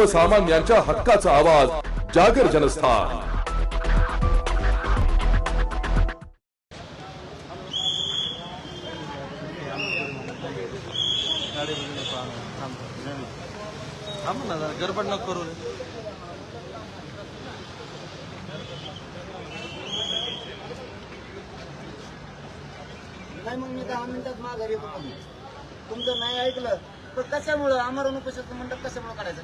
सर्वसामान्यांच्या हक्काचा आवाज जागर जनस्थान. गडबड नको करू नाही मग मी दहा मिनिटात माघारी येतो. तुमचं नाही ऐकलं तर कशामुळं? आमरण उपोषणाचं म्हणतात कशामुळं काढायचं?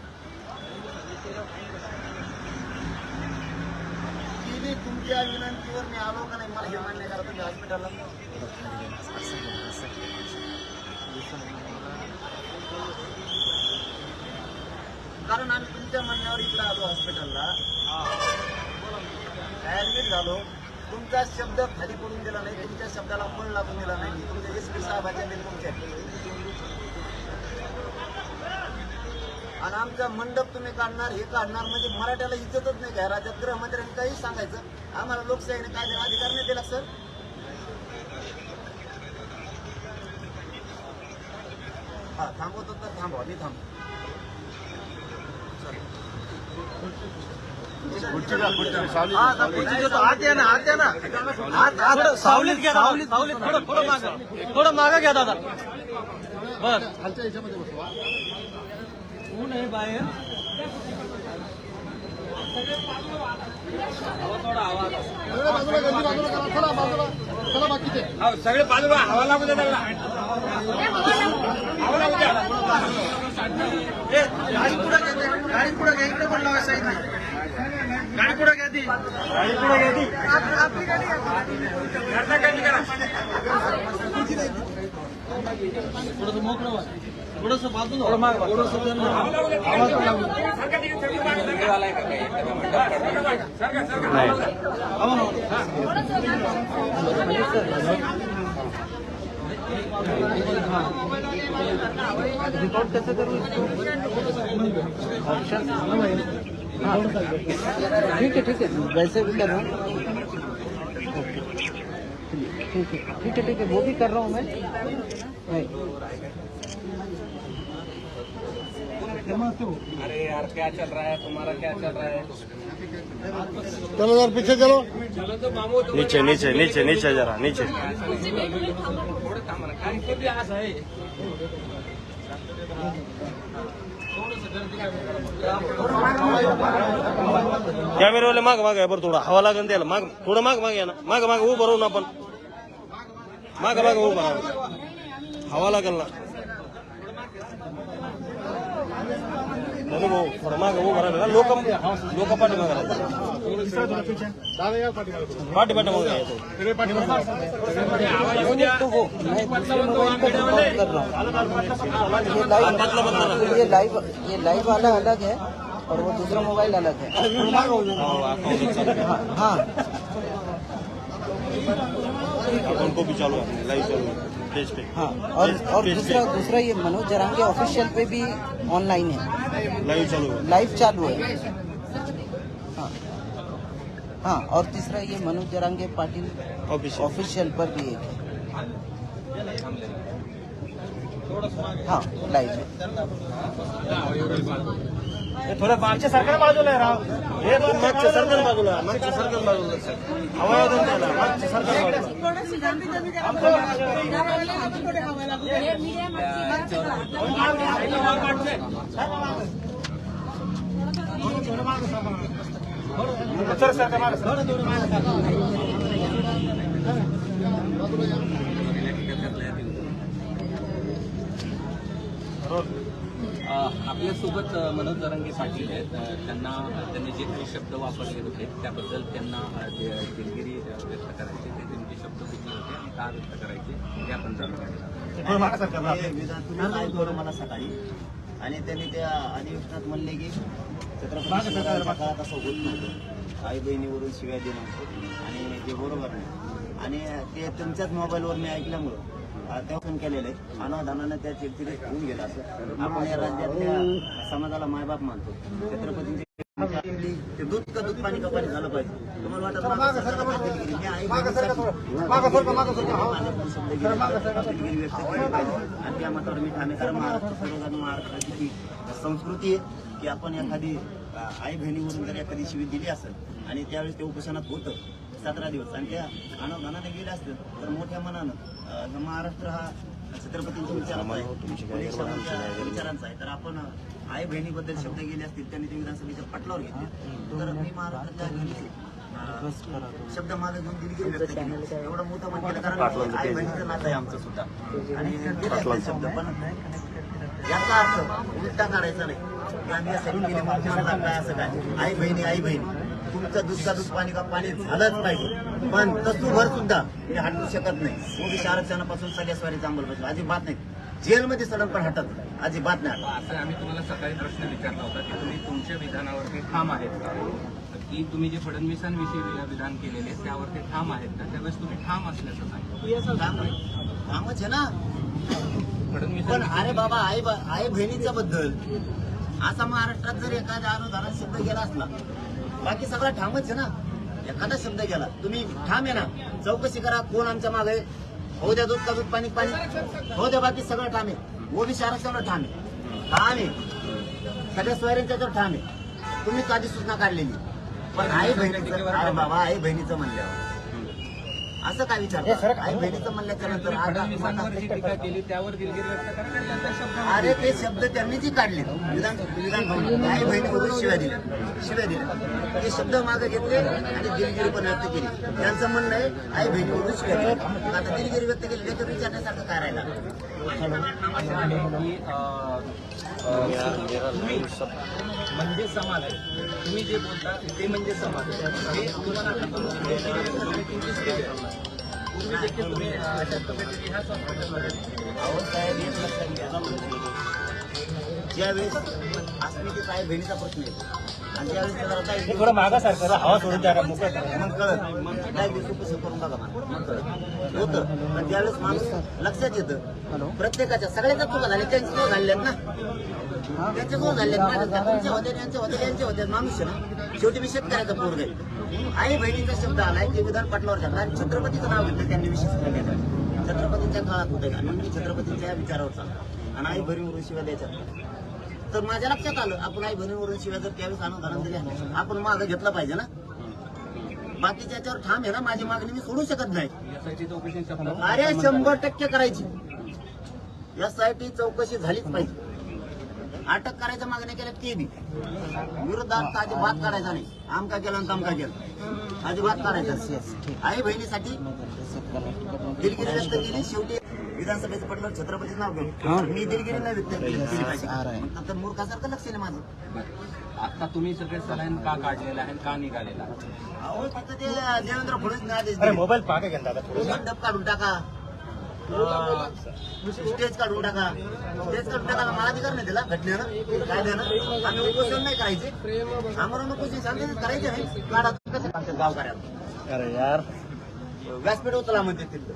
केली तुमच्या विनंतीवर मी आलो का नाही मला हे मान्य करा तुम्ही हॉस्पिटलला कारण आम्ही तुमच्या म्हणण्यावर इकडे आलो हॉस्पिटलला ऍडमिट झालो तुमचा शब्द खाली पडून दिला नाही तुमच्या शब्दाला फळ लागून दिला नाही तुमच्या एस पी साहेबाच्या निर्णय आणि आमचा मंडप तुम्ही काढणार हे काढणार म्हणजे मराठ्याला इज्जतच नाही काय? राज्यात गृहमंत्र्यांनी काही सांगायचं. आम्हाला लोकशाहीने काय देणार अधिकार नाही दिला सर. हा थांबवतो तर थांबवा मी थांबतो. हा सावलीत घ्या दादा सावलीत. थोडं थोडं मागं. थोडं मागं घ्या दादा. बर. ऊन आहे बाहेर? सगळे बाजूला हवा लागू हवा द्या गाडी पुढे घ्या गाडी पुढे घ्या इकडे पण लावा साईड गाडी पुढे घ्या ती. गाडी पुढे घ्या ती. घरचा कमी करा. थोडस मोकळं थोडं माग थोडस सरका तिकडे सगळी मागे सरका. सरका सरका ठीक है ठीक है। वैसे भी कर रहा हूँ। ठीक है ठीक है ठीक है वो भी कर रहा हूँ मैं। अरे यार क्या चल रहा है तुम्हारा क्या चल रहा है चलो यार पीछे चलो चलो तो मामू नीचे नीचे नीचे नीचे जरा नीचे थोडं थांबा ना काय किती आस आहे कॅमेरावाले माग माग आहे बरं थोडं हवा लागेल त्याला माग थोडं माग माग या ना माग माग उभं राहून आपण माग माग उभं राहा हवा लागेल ना तो वो मैं दूसरे मोबाइल पे रिकॉर्ड कर रहा हूँ ये लाइव ये लाइव लाइव वाला अलग है और वो दूसरा मोबाइल अलग है हाँ हाँ उनको भी चालू लाइव चालू पेज पे हाँ और और दूसरा दूसरा ये मनोज जरांगे ऑफिशियल पे भी ऑनलाइन है लाइव चालू है लाइव चालू है हाँ. हाँ और तीसरा ये मनोज जरांगे पाटिल ऑफिशियल पर भी एक है. हाँ लाइव है थोडं मागच्या सरकार बाजूला आहे राव. हे मागच्या सरकार बाजूला आहे. मागच्या सरकार बाजूला हवा येऊन त्याला मागच्या सरकार बाजूला आपल्यासोबत मनोज जरांगे पाटील आहेत. त्यांना त्यांनी जे काही शब्द वापरले होते त्याबद्दल त्यांना दिलगिरी व्यक्त करायचे ते त्यांचे शब्द कुठले होते आणि का व्यक्त करायचे ते आपण जाणून हे मला सकाळी. आणि त्यांनी त्या अधिवेशनात म्हणले की छत्रपती काळात असं होत नव्हतं. आई बहिणीवरून शिव्या देणं आणि ते बरोबर नाही. आणि ते तुमच्याच मोबाईलवर मी ऐकल्यामुळं अं, तेव्हा फोन केलेलं आहे. अनावधानानं त्या चिडचिडीत होऊन गेला असं. आपण या राज्यातल्या समाजाला मायबाप मानतो. छत्रपतींचे ते दूध का दूध पाणी का पाणी झालं पाहिजे. तुम्हाला पाहिजे. आणि त्या मतावर मी ठाणेकर महाराष्ट्र सर्वजण महाराष्ट्राची ती संस्कृती आहे की आपण एखादी आई बहिणीवरून जर एखादी शिवी दिली असेल आणि त्यावेळेस ते उपोषणात होतं सतरा दिवस. आणि त्या अनावधानाने गेले असतील तर मोठ्या मनानं हा महाराष्ट्र हा छत्रपतींच्या विचारांचा साहेबांच्या विचारांचा आहे. तर आपण आई बहिणीबद्दल शब्द गेले असतील त्यांनी ते विधानसभेच्या पटलावर घेतले. तर मी महाराष्ट्राच्या घरी, शब्द माझा घेऊन दिलगिरी व्यक्त केली एवढं मोठं केलं कारण आई बहिणीचं नातं आहे आमचं सुद्धा. आणि दिले असते शब्द पण याचा अर्थ उलटा काढायचा नाही. की आम्ही असं केले म्हणून म्हणला काय असं काय? आई बहिणी आई बहिणी. तुमचं दूध का दूध पाणी का पाणी झालंच पाहिजे. पण तसूभर सुद्धा ते हटू शकत नाही. ओबीसी आरक्षणापासून सगळ्या अंमलबजावणी अजिबात नाही. जेलमध्ये सडन पण हटत नाही. अजिबात नाही. असं आम्ही तुम्हाला सकाळी प्रश्न विचारला होता की तुम्ही तुमच्या विधानावरती ठाम आहेत का? की तुम्ही जे फडणवीसांविषयी विधान केलेले त्यावरती ठाम आहेत का? त्यावेळेस तुम्ही ठाम असल्याचं सांगितलं. कामच आहे. ना. पण फडणवीस अरे बाबा आई आई बहिणीच्या बद्दल. असा महाराष्ट्रात जर एखाद्या अनुदानात शब्द गेला असला बाकी सगळा ठामच आहे ना. एखादा शब्द गेला तुम्ही ठाम आहे ना. चौकशी करा कोण आमच्या मागे हो द्या दूध का दूध पाणी पाणी? हो द्या बाकी सगळं ठाम आहे. ओबीसी आरक्षणावर ठाम आहे. ठाम आहे. सगळ्या सोयऱ्यांच्यावर ठाम आहे. तुम्ही आधी सूचना काढलेली? पण आई बहिणीचं अरे बाबा आई बहिणीचं म्हणल्यावर. असं काय विचार आई बहिणीचं म्हणल्याच्या नंतर आता- फडणवीसांवर जी टीका केली त्यावर दिलगिरी व्यक्त करा आणि त्यांचा शब्द अरे ते शब्द त्यांनी जी काढले विधान. आई बहिणीवरून शिव्या दिल्या. शिव्या दिल्या. ते शब्द मागे घेतले आणि दिलगिरी पण व्यक्त केली. त्यांचं म्हणणं आहे आई बहिणीवरून शिव्या दिल्या. आता दिलगिरी व्यक्त केली त्याच्यावर विचारण्यासारखं काय राहिला? म्हणजे समाज आहे तुम्ही जे बोलता ते म्हणजे समाज हे तुम्हाला तुम्ही देखील तुम्ही ह्या ज्यावेळेस अस्मितेचा आई बहिणीचा प्रश्न आहे आणि ज्यावेळेस त्याला काय थोडं मागा सारखं हवा सोडून द्या मोकळं करा. मग कळत काय दिवशी कसं करून बघा मला. मग कळत होतं. पण ज्यावेळेस माणूस लक्षात येतं प्रत्येकाच्या सगळ्याच्या चुका झाल्या त्यांच्या चुका झाल्यात ना. त्यांच्या चुका झाल्यात. माझ्या तुमच्या होत्या यांच्या होत्या यांच्या होत्या. माणूस ना शेवटी मी शेतकऱ्याचा पोरग आहे. आई बहिणीचा शब्द आलाय ते विधान पाटलावर झाला आणि छत्रपतीचं नाव घेतलं त्यांनी विशेष केलं छत्रपतीच्या काळात होतं का? म्हणून मी छत्रपतीच्या विचारावर चालतो आणि आई बहिणीवरून शिवाय द्यायच्या तर माझ्या लक्षात आलं आपण आई बहिणीवरून शिवाय जर त्यावेळेस अनुदान दिल्या आपण मागं घेतलं पाहिजे ना. बाकीच्या याच्यावर ठाम आहे ना माझी मागणी मी सोडू शकत नाही. अरे शंभर टक्के करायची. यासाठी चौकशी झालीच पाहिजे. अटक करायच्या मागण्या केल्या ते बी. विरोधात अजिबात काढायचा नाही. आमका केलं आणि तमका केलं. अजिबात काढायचा नाही. आई बहिणीसाठी दिलगिरी व्यक्त केली शेवटी विधानसभेचं पडलं छत्रपतीचं नाव घेऊन. मी दिलगिरी नाही व्यक्त. नंतर मूर्खासारखं लक्ष नाही माझं. आता तुम्ही सगळे सलाईन का काढलेला आहे का निघालेला अहो तिथं ते देवेंद्र फडणवीस आदेश अरे दिले. मोबाईल पाहा घेऊन दादा थोडं मंडप काढून टाका. स्टेज काढून टाका. स्टेज काढून टाका. मला अधिकार नाही दिला घटनेनं कायद्यानं आम्ही उपोषण नाही करायचे. आम्हाला उपोषण शांततेत करायचे नाही काढा. कसं? काढतात गावकऱ्याला अरे यार. व्यासपीठ उचला म्हणते तिथं.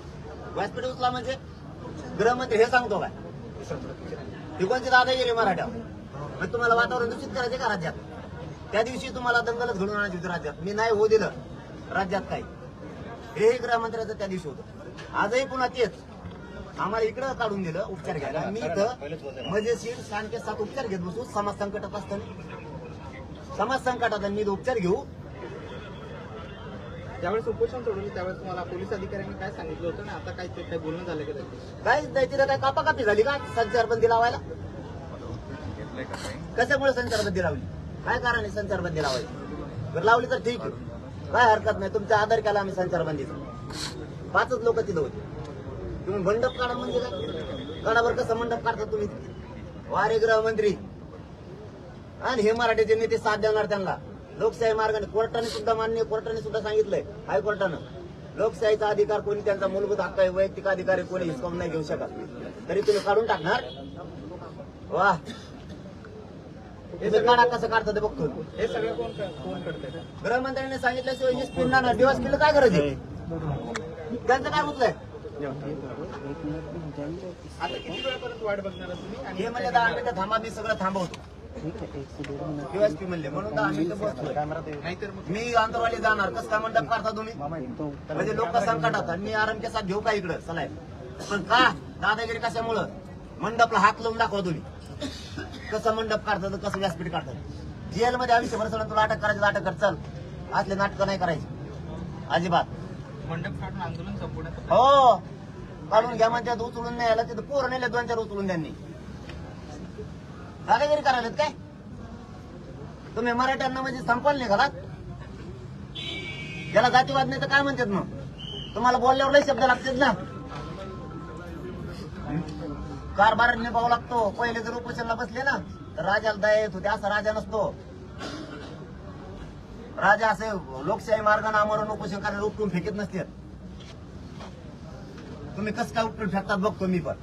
व्यासपीठ उचला म्हणजे गृहमंत्री हे सांगतो काय? हे कोणते दादागिरी मराठा मग तुम्हाला वातावरण दूषित करायचे का राज्यात? त्या दिवशी तुम्हाला दंगलच घडून आणायची होती राज्यात. मी नाही होऊ दिलं. राज्यात काही. हेही गृहमंत्र्याचं त्या दिवशी होतं. आजही पुन्हा तेच. आम्हाला इकडं काढून दिलं उपचार घ्यायला. मी इथं मजेशीर शांत सात उपचार घेत बसू. समाज संकटात असताना. समाज संकटात मी उपचार घेऊ. ज्यावेळेस उपोषण सोडवलं त्यावेळेस तुम्हाला पोलीस अधिकाऱ्यांनी काय सांगितलं होतं ना आता काय ते काय बोलणं झालं की त्याचं काय नाही तिथं काय कापाकापी झाली का? संचारबंदी लावायला? कशामुळे संचारबंदी लावली? काय कारण आहे संचारबंदी लावायची? जर लावली तर ठीक आहे. काय हरकत नाही तुमचा आधार केला आम्ही संचारबंदीचा. पाचच लोक तिथं होते. तुम्ही मंडप काढा म्हणजे काय? काढावर कसं मंडप काढता तुम्ही? वारे गृहमंत्री. आणि हे मराठीचे नेते साथ देणार त्यांना. लोकशाही मार्गाने कोर्टाने सुद्धा मान्य कोर्टाने सुद्धा सांगितलंय हायकोर्टानं. लोकशाहीचा अधिकार कोणी त्यांचा मूलभूत हक्क आहे वैयक्तिक अधिकार आहे कोणी हिसकावून नाही घेऊ शकत. तरी तुम्ही काढून टाकणार? वा. तुम्ही काढा कसं काढता ते बघतो. हे सगळं कोण गृहमंत्र्यांनी सांगितल्याशिवाय ही स्पीड ना दिवस केलं काय गरज आहे? त्यांचं काय मुतलंय आता किती वेळापर्यंत वाट बघणार तुम्ही? हे म्हणजे दहा मिनिटं थांबा मी सगळं थांबवतो. पी म्हणले? म्हणून दहा मिनिटं बसलोय. नाहीतर मग मी आंतरवाली जाणार. कसं काय मंडप काढता तुम्ही म्हणजे लोक संकटात आणि मी आराम के साथ घेऊ का इकडं? चलाय पण का? दादागिरी कशामुळं? मंडपला हात लावून दाखवा तुम्ही कसं मंडप काढतात कसं व्यासपीठ काढतात? जेलमध्ये आयुष्यभर सोडून तुला अटक करायचं तर अटक कर चल. असले नाटकं नाही करायची. अजिबात. मंडप काढून आंदोलन संपवण्यात हो. काढून घ्या म्हणतात उचलून नाही आला तिथं पोरं नेले दोन चार उचलून त्यांनी. दादागिरी करायलेत काय? तुम्ही मराठ्यांना म्हणजे संपाल नाही घरात? ज्याला जातीवाद नाही तर काय म्हणतात मग? तुम्हाला बोलल्यावर लय शब्द लागतात ना. कारभार निभावा लागतो. पहिले जर उपोषणला बसले ना तर राजाला दया येत होते. असा राजा नसतो. राजा असे लोकशाही मार्गाने आमरण उपोषण करायला उपटून फेकत नसतात. तुम्ही कसं काय उपटून फेकतात बघतो मी पण.